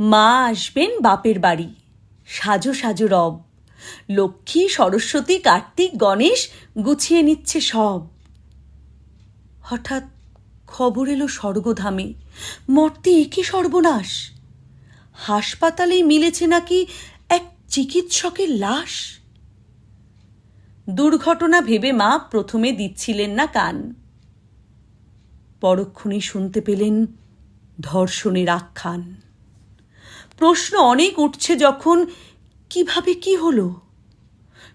মা আসবেন বাপের বাড়ি। সাজো সাজো রব। লক্ষ্মী, সরস্বতী, কার্তিক, গণেশ গুছিয়ে নিচ্ছে সব। হঠাৎ খবর এলো স্বর্গধামে। মর্তে একই সর্বনাশ? হাসপাতালেই মিলেছে নাকি এক চিকিৎসকের লাশ? দুর্ঘটনা ভেবে মা প্রথমে দিচ্ছিলেন না কান। পরক্ষণে শুনতে পেলেন ধর্ষণের আখ্যান। প্রশ্ন অনেক উঠছে যখন, কীভাবে কি হলো?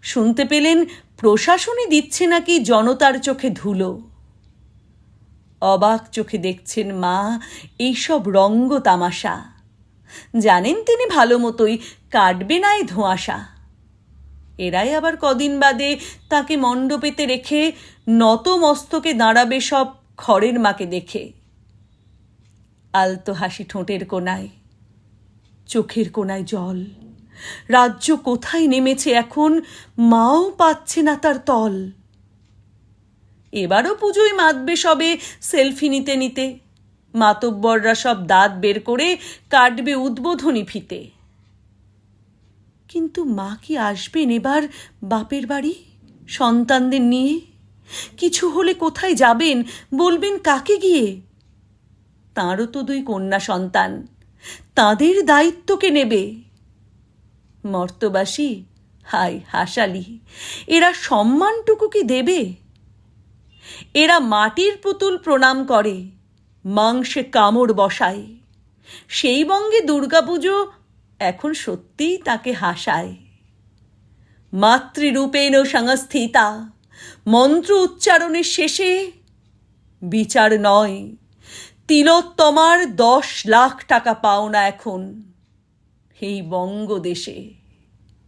শুনতে পেলেন, প্রশাসনই দিচ্ছে নাকি জনতার চোখে ধুলো। অবাক চোখে দেখছেন মা, এইসব রঙ্গ তামাশা। জানেন তিনি ভালো মতোই, কাটবে না এই ধোঁয়াশা। এরাই আবার কদিন বাদে তাকে মণ্ডপেতে রেখে নত মস্তকে দাঁড়াবে সব খড়ের মাকে দেখে। আলতো হাসি ঠোঁটের কোনায়। চোখের কোনায় জল। রাজ্য কোথায় নেমেছে এখন, মাও পাচ্ছে না তার তল। এবারও পুজোয় মাতবে সবে সেলফি নিতে নিতে। মাতব্বররা সব দাঁত বের করে কাটবে উদ্বোধনী ফিতে। কিন্তু মা কি আসবেন এবার বাপের বাড়ি, সন্তানদের নিয়ে? কিছু হলে কোথায় যাবেন, বলবেন কাকে গিয়ে? তাঁরও তো দুই কন্যা সন্তান। তাদের দায়িত্বকে নেবে। মর্তবাসী, হাই হাসালি, এরা সম্মানটুকু কি দেবে? এরা মাটির পুতুল প্রণাম করে, মাংসে কামড় বসায়। সেই বঙ্গে দুর্গাপুজো এখন সত্যিই তাকে হাসায়। মাতৃরূপেণ সংস্থিতা, মন্ত্র উচ্চারণের শেষে বিচার নয়। তিলোত্তমার দশ লাখ টাকা পাওনা এখন এই বঙ্গদেশে।